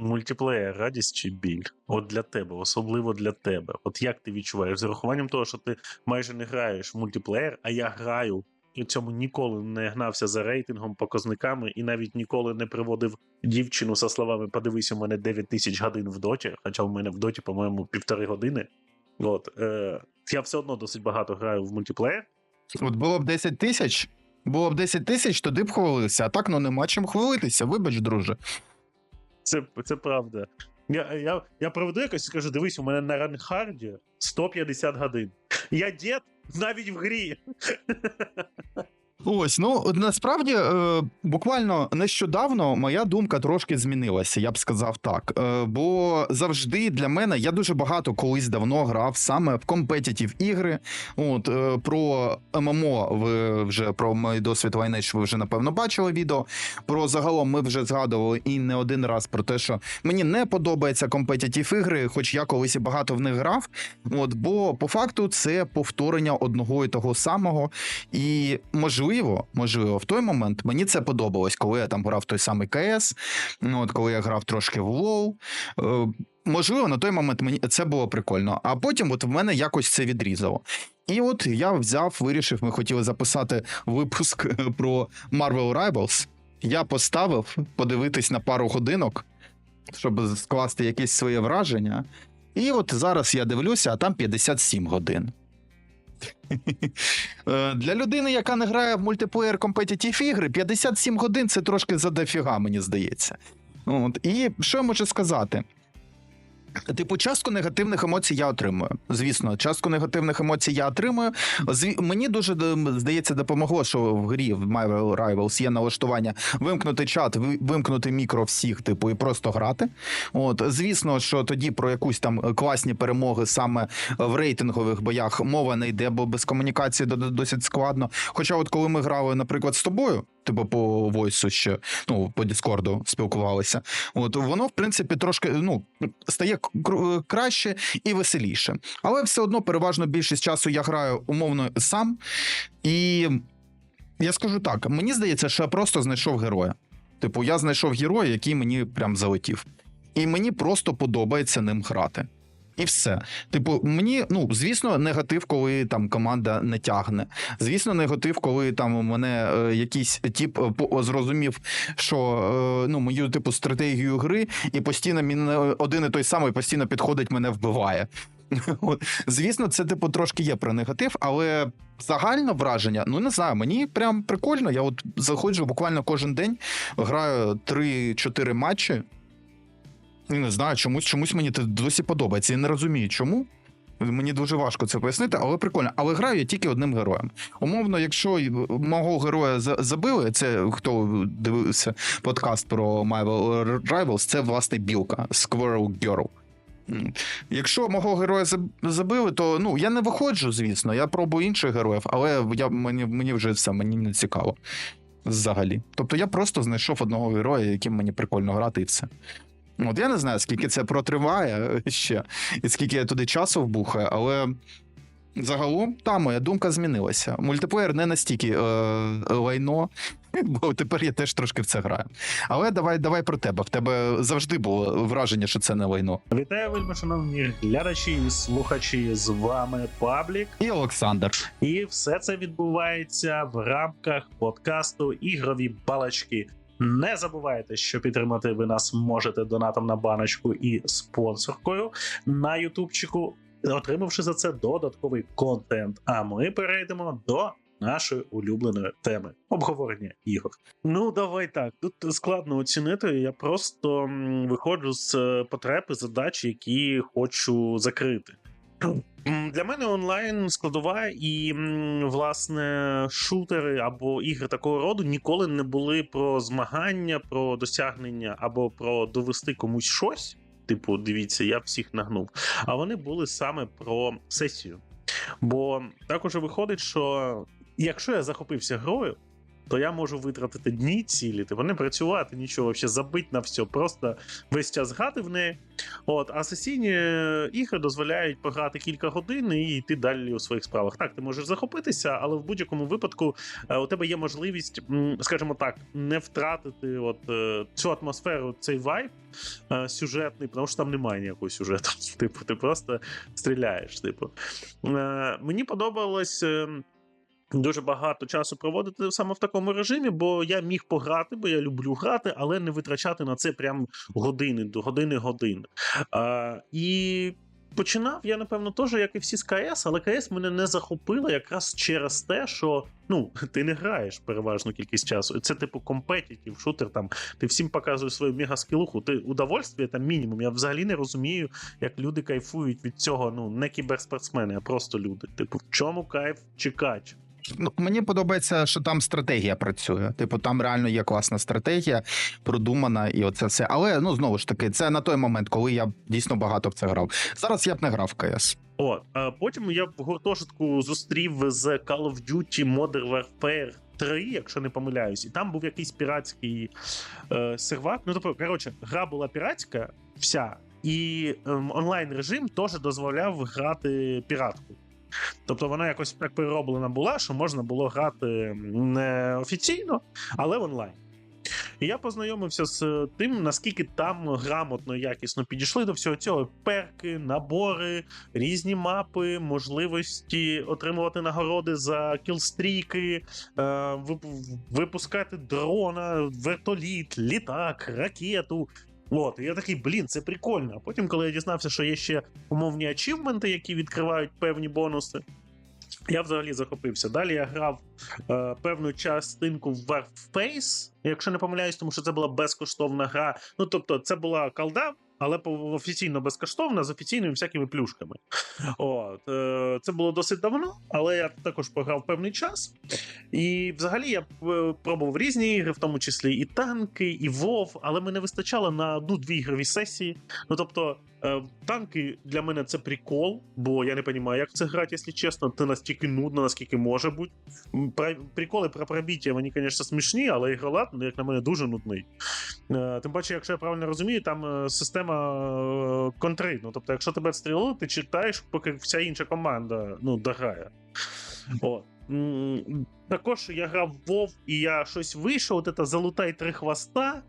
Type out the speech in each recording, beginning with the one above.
Мультиплеєр, радість чи біль? От для тебе, особливо для тебе. От як ти відчуваєш? З урахуванням того, що ти майже не граєш в мультиплеєр, а я граю і в цьому ніколи не гнався за рейтингом, показниками, і навіть ніколи не приводив дівчину за словами подивись, у мене 9 тисяч годин в доті, хоча в мене в доті, по-моєму, півтори години. От, е, я все одно досить багато граю в мультиплеєр. От було б 10 тисяч, було б 10 тисяч, тоді б хвалився. А так ну нема чим хвалитися, вибач, друже. Це, це правда. Я, я, я проведу якось і скажу: дивись, у мене на ранхарді 150 годин. Я дід навіть в грі. Ось, ну насправді, е, буквально нещодавно моя думка трошки змінилася, я б сказав так. Е, бо завжди для мене я дуже багато колись давно грав саме в компетітів ігри. От е, про ММО, ви вже про мій досвід Lineage ви вже напевно бачили відео. Про загалом ми вже згадували і не один раз про те, що мені не подобається компетітів ігри, хоч я колись і багато в них грав. От, бо по факту це повторення одного і того самого. І можливо, можливо, в той момент мені це подобалось, коли я там грав той самий КС, ну, от коли я грав трошки в WoW. Е, Можливо, на той момент мені це було прикольно. А потім, от в мене якось це відрізало. І от я взяв, вирішив, ми хотіли записати випуск е, про Marvel Rivals. Я поставив подивитись на пару годинок, щоб скласти якісь своє враження. І от зараз я дивлюся, а там 57 годин. Е, Для людини, яка не грає в мультиплеєр компетітів ігри, 57 годин це трошки задофіга, мені здається. От. І що я можу сказати? Типу, частку негативних емоцій я отримую. Звісно, частку негативних емоцій я отримую. Зві... Мені дуже здається, допомогло, що в грі в Marvel Rivals є налаштування вимкнути чат, вимкнути мікро всіх, типу, і просто грати. От, звісно, що тоді про якусь там класні перемоги саме в рейтингових боях мова не йде, бо без комунікації досить складно. Хоча, от коли ми грали, наприклад, з тобою. Типу по войсу ще ну по Діскорду спілкувалися. От воно, в принципі, трошки ну стає краще і веселіше. Але все одно переважно більшість часу я граю умовно сам. І я скажу так: мені здається, що я просто знайшов героя. Типу, я знайшов героя, який мені прям залетів. І мені просто подобається ним грати. І все. Типу, мені, ну звісно, негатив, коли там команда не тягне. Звісно, негатив, коли там у мене е, якийсь тип е, зрозумів, що е, ну мою типу стратегію гри, і постійно він один і той самий постійно підходить, мене вбиває. Звісно, це типу трошки є про негатив, але загальне враження, ну не знаю, мені прям прикольно. Я от заходжу буквально кожен день, граю 3-4 матчі. Не знаю, чомусь чомусь мені це досі подобається. Я не розумію, чому. Мені дуже важко це пояснити, але прикольно. Але граю я тільки одним героєм. Умовно, якщо мого героя забили, це хто дивився подкаст про Marvel Rivals, це власне білка Squirrel Girl. Якщо мого героя забили, то ну я не виходжу, звісно. Я пробую інших героїв, але я мені мені вже все мені не цікаво. Взагалі. Тобто я просто знайшов одного героя, яким мені прикольно грати, і все. От я не знаю, скільки це протриває ще, і скільки я туди часу вбухаю, але загалом та моя думка змінилася. Мультиплеєр не настільки е, лайно, бо тепер я теж трошки в це граю. Але давай давай про тебе. В тебе завжди було враження, що це не лайно. Вітаю, вельми, шановні глядачі і слухачі. З вами Паблік і Олександр. І все це відбувається в рамках подкасту Ігрові балачки. Не забувайте, що підтримати ви нас можете донатом на баночку і спонсоркою на Ютубчику, отримавши за це додатковий контент. А ми перейдемо до нашої улюбленої теми обговорення ігор. Ну давай так. Тут складно оцінити. Я просто виходжу з е, потреб і задач, які хочу закрити. Для мене онлайн складова і власне шутери або ігри такого роду ніколи не були про змагання, про досягнення або про довести комусь щось. Типу, дивіться, я всіх нагнув. А вони були саме про сесію. Бо також виходить, що якщо я захопився грою, то я можу витратити дні цілі, типу не працювати, нічого, взагалі забить на все, просто весь час грати в неї. От, а сесійні ігри дозволяють пограти кілька годин і йти далі у своїх справах. Так, ти можеш захопитися, але в будь-якому випадку е, у тебе є можливість, скажімо так, не втратити от е, цю атмосферу, цей вайб е, сюжетний, тому що там немає ніякого сюжету. Типу, ти просто стріляєш. Типу, мені подобалось. Дуже багато часу проводити саме в такому режимі, бо я міг пограти, бо я люблю грати, але не витрачати на це прям години до години годин. А, і починав я, напевно, теж, як і всі з КС, але КС мене не захопила якраз через те, що ну, ти не граєш переважну кількість часу. Це типу компетітів, шутер там. Ти всім показуєш свою мегаскілуху. Ти удовольствие там мінімум. Я взагалі не розумію, як люди кайфують від цього. Ну, не кіберспортсмени, а просто люди. Типу, в чому кайф чи кач? Ну, мені подобається, що там стратегія працює. Типу, там реально є класна стратегія, продумана, і оце все. Але ну знову ж таки, це на той момент, коли я дійсно багато в це грав. Зараз я б не грав в КС. От, а потім я в гуртожитку зустрів з Call of Duty Modern Warfare 3, якщо не помиляюсь, і там був якийсь піратський е, сервак. Ну, тобто, коротше, гра була піратська вся, і ем, онлайн режим теж дозволяв грати піратку. Тобто вона якось так перероблена була, що можна було грати не офіційно, але в онлайн. І я познайомився з тим, наскільки там грамотно якісно підійшли до всього цього. Перки, набори, різні мапи, можливості отримувати нагороди за кілстріки, е, випускати дрона, вертоліт, літак, ракету. От, і я такий, блін, це прикольно. А потім, коли я дізнався, що є ще умовні ачівменти, які відкривають певні бонуси, я взагалі захопився. Далі я грав е, певну частинку в Warface, якщо не помиляюсь, тому що це була безкоштовна гра. Ну тобто, це була колда, але офіційно безкоштовна з офіційними всякими плюшками. От, е, це було досить давно, але я також пограв певний час. І взагалі я е, пробував різні ігри, в тому числі і танки, і WoW, але мене вистачало на одну-дві ігрові сесії. Ну тобто, е, танки для мене це прикол, бо я не розумію, як це грати, якщо чесно. Це настільки нудно, наскільки може бути. Приколи про пробіття, вони, звісно, смішні, але ігролад, як на мене, дуже нудний. Е, Тим паче, якщо я правильно розумію, там е, система е, контри. Ну, тобто, якщо тебе стрілили, ти читаєш, поки вся інша команда ну, дограє. От. Також я грав в WoW, і я щось вийшов, от це залутай три хвоста,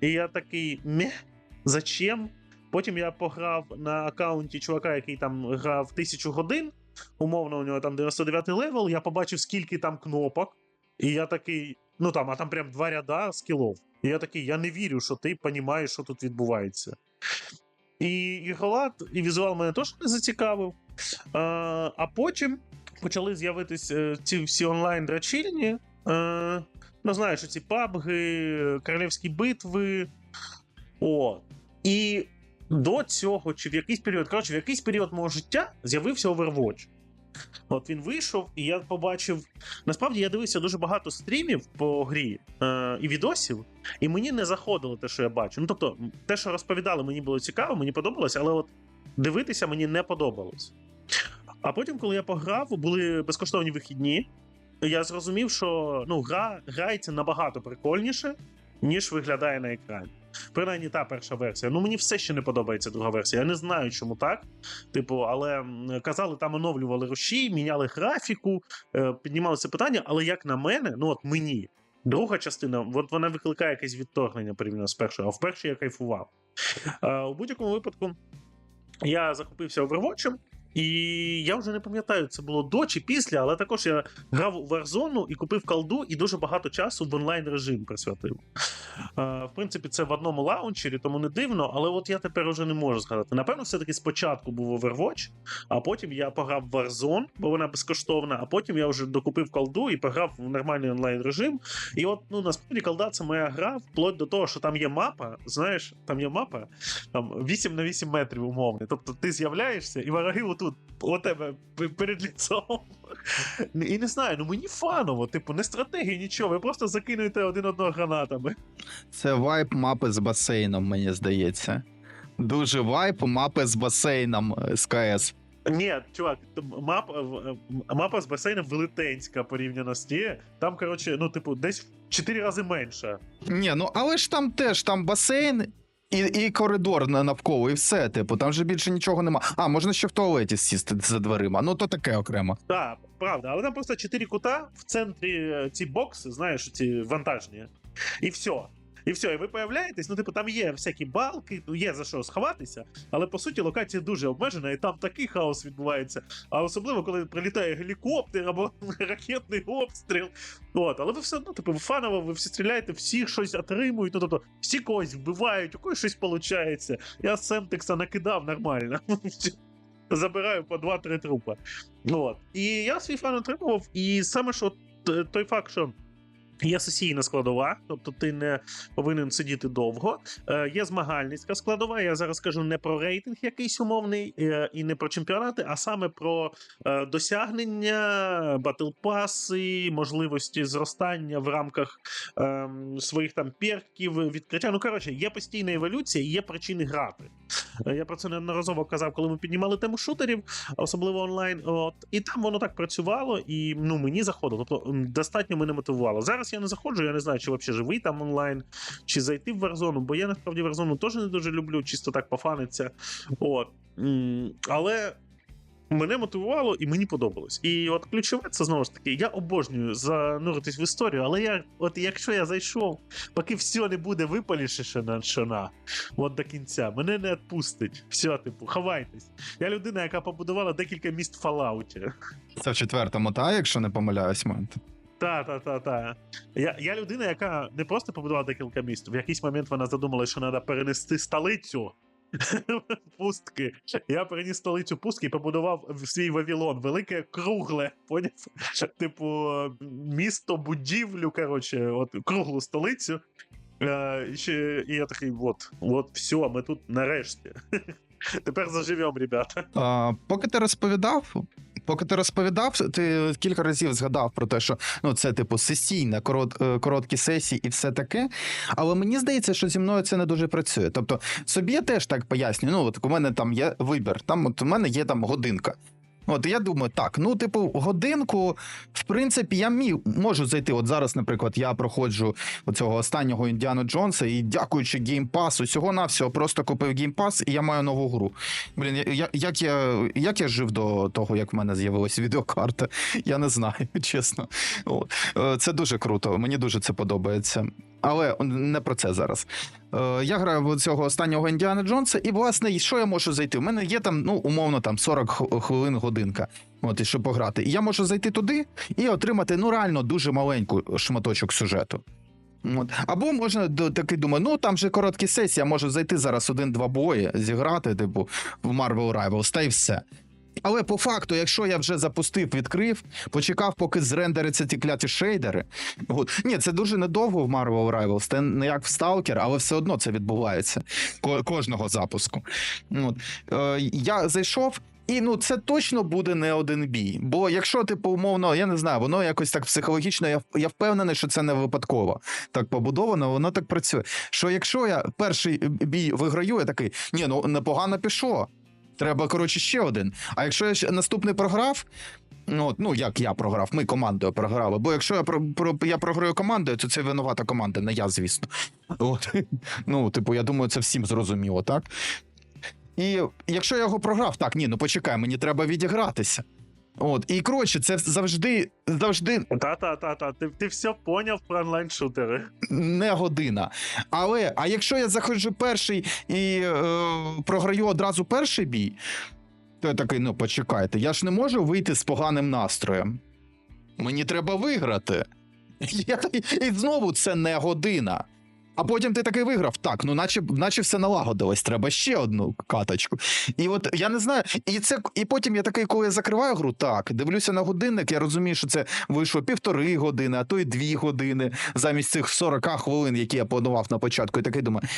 і я такий мeh, зачем? Потім я пограв на аккаунті чувака, який там грав тисячу годин. Умовно, у нього там 99 левел, я побачив, скільки там кнопок, і я такий, ну там, а там прям два ряда скілов. І я такий, я не вірю, що ти розумієш, що тут відбувається. І ігролад, і візуал мене теж не зацікавив. А, а потім почали з'явитись е, ці всі онлайн-драчільні. Е, ну, знаєш, ці пабги, королівські битви. О. І до цього, чи в якийсь період, коротше, в якийсь період мого життя з'явився Overwatch. От він вийшов, і я побачив. Насправді я дивився дуже багато стрімів по грі е, і відосів, і мені не заходило те, що я бачу. Ну тобто, те, що розповідали, мені було цікаво, мені подобалось, але от дивитися мені не подобалось. А потім, коли я пограв, були безкоштовні вихідні. Я зрозумів, що ну, гра грається набагато прикольніше, ніж виглядає на екрані. Принаймні та перша версія. Ну мені все ще не подобається друга версія. Я не знаю, чому так. Типу, але казали, там оновлювали руші, міняли графіку, е, піднімали це питання. Але як на мене, ну от мені, друга частина, от вона викликає якесь відторгнення порівняно з першою, а в першій я кайфував. Е, у будь-якому випадку я захопився Overwatch, і я вже не пам'ятаю, це було до чи після, але також я грав у Warzone і купив колду, і дуже багато часу в онлайн режим присвятив. В принципі, це в одному лаунчері, тому не дивно, але от я тепер уже не можу згадати. Напевно, все-таки спочатку був Overwatch, а потім я пограв в Warzone, бо вона безкоштовна, а потім я вже докупив колду і пограв в нормальний онлайн режим. І от ну насправді колда це моя гра, вплоть до того, що там є мапа. Знаєш, там є мапа там 8 на 8 метрів умовно. Тобто ти з'являєшся, і вороги отут у тебе перед ліцом. І не знаю, ну мені фаново, типу, не стратегії, нічого. Ви просто закинуєте один одного гранатами. Це вайп мапи з басейном, мені здається. Дуже вайп мапи з басейном е, з КС. Ні, чувак, мапа, в- е, мапа з басейном велетенська порівняно з тією. Там, коротше, ну, типу, десь в 4 рази менша. Ні, ну але ж там теж там басейн. І, і коридор на- навколо, і все, типу, там же більше нічого нема. А, можна ще в туалеті сісти за дверима. Ну то таке окремо. Так, правда, але там просто чотири кута, в центрі е, ці бокси, знаєш, ці вантажні. І все. І все, і ви появляєтесь, ну, типу, там є всякі балки, ну, є за що сховатися, але по суті локація дуже обмежена, і там такий хаос відбувається. А особливо, коли прилітає гелікоптер або ракетний обстріл. От, але ви все одно, типу, фаново, ви всі стріляєте, всі щось отримують, ну, тобто, всі когось вбивають, у когось щось виходить. Я Семтекса накидав нормально. Забираю по 2-3 трупа. От. І я свій фан отримував, і саме що той факт, що. Є сесійна складова, тобто ти не повинен сидіти довго. Е, є змагальницька складова. Я зараз кажу не про рейтинг якийсь умовний е, і не про чемпіонати, а саме про е, досягнення, батлпаси, можливості зростання в рамках е, своїх там перків, відкриття. Ну коротше, є постійна еволюція, є причини грати. Е, Я про це неодноразово казав, коли ми піднімали тему шутерів, особливо онлайн. От і там воно так працювало, і ну мені заходило. Тобто достатньо мене мотивувало. Зараз я не заходжу, я не знаю, чи взагалі живий там онлайн, чи зайти в Warzone, бо я насправді Warzone теж не дуже люблю, чисто так пофаниться. От. Але. Мене мотивувало і мені подобалось. І от ключове це знову ж таки, я обожнюю зануритись в історію, але я, от якщо я зайшов, поки все не буде випалішена шана, от до кінця, мене не відпустить. Все, типу, ховайтесь. Я людина, яка побудувала декілька міст в Fallout. Це в четвертому, та, якщо не помиляюсь, момент. Та, та, та, та. Я, я людина, яка не просто побудувала декілька міст. В якийсь момент вона задумала, що треба перенести столицю. Пустки. Я переніс столицю пустки і побудував свій Вавилон. Велике кругле. Поняв? Типу, місто, будівлю, коротше, от круглу столицю. Е, і я такий, от, от, все, ми тут нарешті. Тепер заживемо, ребята. А, поки ти розповідав, поки ти розповідав, ти кілька разів згадав про те, що ну це типу сесійна, корот, е, короткі сесії і все таке. Але мені здається, що зі мною це не дуже працює. Тобто, собі я теж так пояснюю. Ну, от у мене там є вибір, там от у мене є там годинка. От я думаю, так, ну, типу, годинку, в принципі, я міг можу зайти. От зараз, наприклад, я проходжу оцього останнього Індіану Джонса, і дякуючи геймпасу, всього навсього просто купив геймпас, і я маю нову гру. Блін, я- як, я, як я жив до того, як в мене з'явилася відеокарта, я не знаю, чесно. От. Е, Це дуже круто, мені дуже це подобається. Але не про це зараз. Е, Я граю в цього останнього Індіана Джонса, і, власне, що я можу зайти? У мене є там, ну, умовно, там 40 х- хвилин годинка. От, і щоб пограти. І я можу зайти туди і отримати ну реально дуже маленьку шматочок сюжету. От. Або можна такий думаю, ну там же короткі сесії, я можу зайти зараз один-два бої, зіграти, типу, в Marvel Rivals, та й все. Але по факту, якщо я вже запустив, відкрив, почекав, поки зрендериться ті кляті шейдери. От. Ні, це дуже недовго в Marvel Rivals, це не як в Stalker, але все одно це відбувається ко- кожного запуску. От. Е, я зайшов. І ну це точно буде не один бій. Бо якщо типу умовно, я не знаю, воно якось так психологічно, я, я впевнений, що це не випадково так побудовано, воно так працює. Що якщо я перший бій виграю, я такий, ні, ну непогано пішло. Треба, коротше, ще один. А якщо я наступний програв. Ну, от, ну, як я програв, ми командою програли. Бо якщо я про, про я програю командою, то це винувата команда, не я, звісно. От. Ну, типу, я думаю, це всім зрозуміло, так? І якщо я його програв, так, ні, ну почекай, мені треба відігратися. От, і коротше, це завжди, завжди Та-та-та-та, ти, ти все поняв про онлайн-шутери. не година. Але, а якщо я заходжу перший і е, програю одразу перший бій, то я такий, ну почекайте, я ж не можу вийти з поганим настроєм. Мені треба виграти. Я, і знову це не година. А потім ти такий виграв. Так, ну наче, наче все налагодилось, треба ще одну каточку. І от я не знаю, і це і потім я такий, коли я закриваю гру, так, дивлюся на годинник, я розумію, що це вийшло півтори години, а то й дві години замість цих 40 хвилин, які я планував на початку. І такий думаю,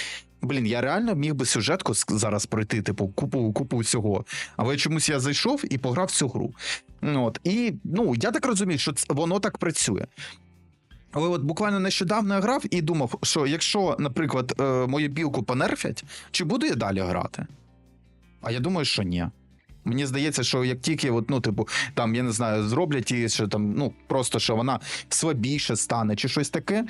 блін, я реально міг би сюжетку зараз пройти, типу, купу, купу всього. Але чомусь я зайшов і пограв цю гру. Ну, От. І ну, я так розумію, що воно так працює. Але от буквально нещодавно я грав і думав, що якщо, наприклад, е, мою білку понерфять, чи буду я далі грати? А я думаю, що ні. Мені здається, що як тільки, от, ну, типу, там, я не знаю, зроблять її, що там, ну, просто що вона слабіше стане, чи щось таке.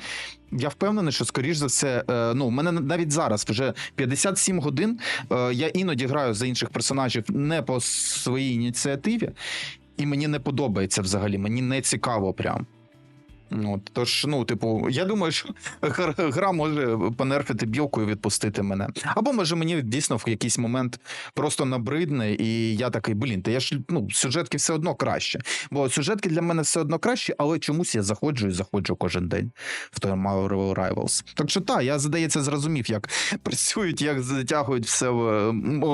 Я впевнений, що скоріш за все, е, ну, у мене навіть зараз вже 57 годин. Е, я іноді граю за інших персонажів не по своїй ініціативі, і мені не подобається взагалі. Мені не цікаво прям. От, тож, ну, типу, я думаю, що гра- може понерфити білку і відпустити мене. Або може мені дійсно в якийсь момент просто набридне, і я такий, блін, та я ж ну, сюжетки все одно краще. Бо сюжетки для мене все одно краще, але чомусь я заходжу і заходжу кожен день в той Marvel Rivals. Так що так, я здається, зрозумів, як працюють, як затягують все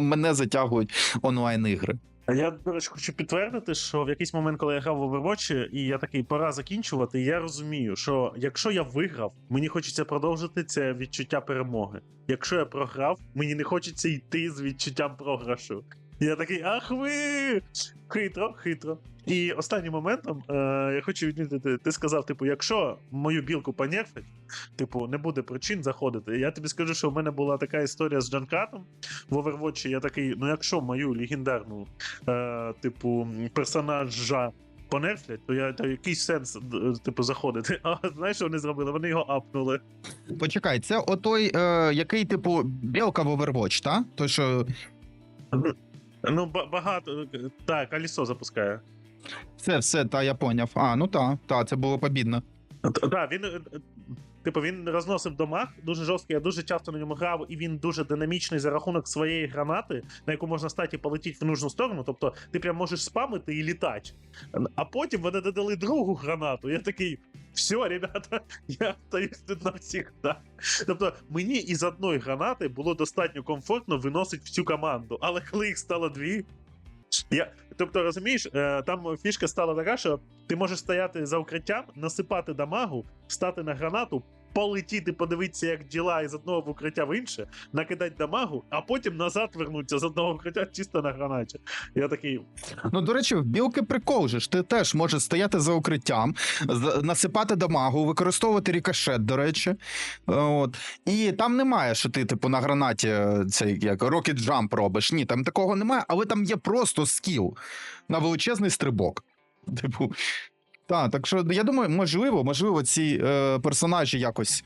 мене затягують онлайн-ігри. Я, до речі, хочу підтвердити, що в якийсь момент, коли я грав в Overwatch, і я такий пора закінчувати, я розумію, що якщо я виграв, мені хочеться продовжити це відчуття перемоги. Якщо я програв, мені не хочеться йти з відчуттям програшу. Я такий, ах ви! Хитро, хитро. І останнім моментом е, я хочу відмітити, ти сказав, типу, якщо мою білку понерфить, типу, не буде причин заходити. Я тобі скажу, що в мене була така історія з Джанкратом в Overwatch. Я такий, ну якщо мою легендарну е, типу, персонажа понерфлять, то я то який сенс е, типу, заходити. А знаєш, що вони зробили? Вони його апнули. Почекай, це отой, е, який, типу, білка в Overwatch, та? Той, що Ну, багато. Так, Алісо запускає. Все, все, та я поняв. А, ну та, та, це було побідно. Так, він. е, е, Типу, він розносив домах дуже жорсткий, я дуже часто на ньому грав, і він дуже динамічний за рахунок своєї гранати, на яку можна стати і полетіти в нужну сторону. Тобто ти прям можеш спамити і літати. А потім вони додали другу гранату. Я такий. Все, ребята, я остаюсь тут навсегда. Тобто мені із одної гранати було достатньо комфортно виносити всю команду, але коли їх стало дві. Я, тобто, розумієш, е, там фішка стала така, що ти можеш стояти за укриттям, насипати дамагу, стати на гранату, полетіти, подивитися, як діла із одного укриття в інше, накидати дамагу, а потім назад вернутися з одного укриття чисто на гранаті. Я такий. Ну, до речі, в білки прикол же ж. Ти теж можеш стояти за укриттям, насипати дамагу, використовувати рікошет, до речі. От. І там немає, що ти, типу, на гранаті е, цей як Rocket Jump робиш. Ні, там такого немає, але там є просто скіл на величезний стрибок. Типу. Так, так що я думаю, можливо, можливо, ці е, персонажі якось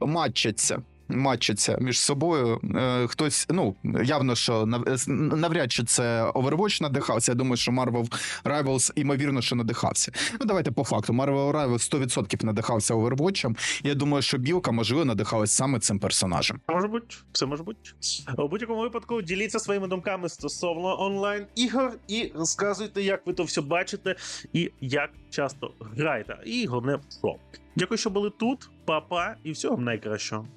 матчаться. Матчаться між собою. Е, хтось, ну, явно, що нав- навряд чи це Overwatch надихався. Я думаю, що Marvel Rivals, ймовірно, що надихався. Ну, давайте по факту. Marvel Rivals 100% надихався Overwatch. Я думаю, що білка, можливо, надихалась саме цим персонажем. Може бути, все може бути. У будь-якому випадку діліться своїми думками стосовно онлайн ігор і розказуйте, як ви то все бачите і як часто граєте. І головне, що. Дякую, що були тут. Па-па, і всього найкращого.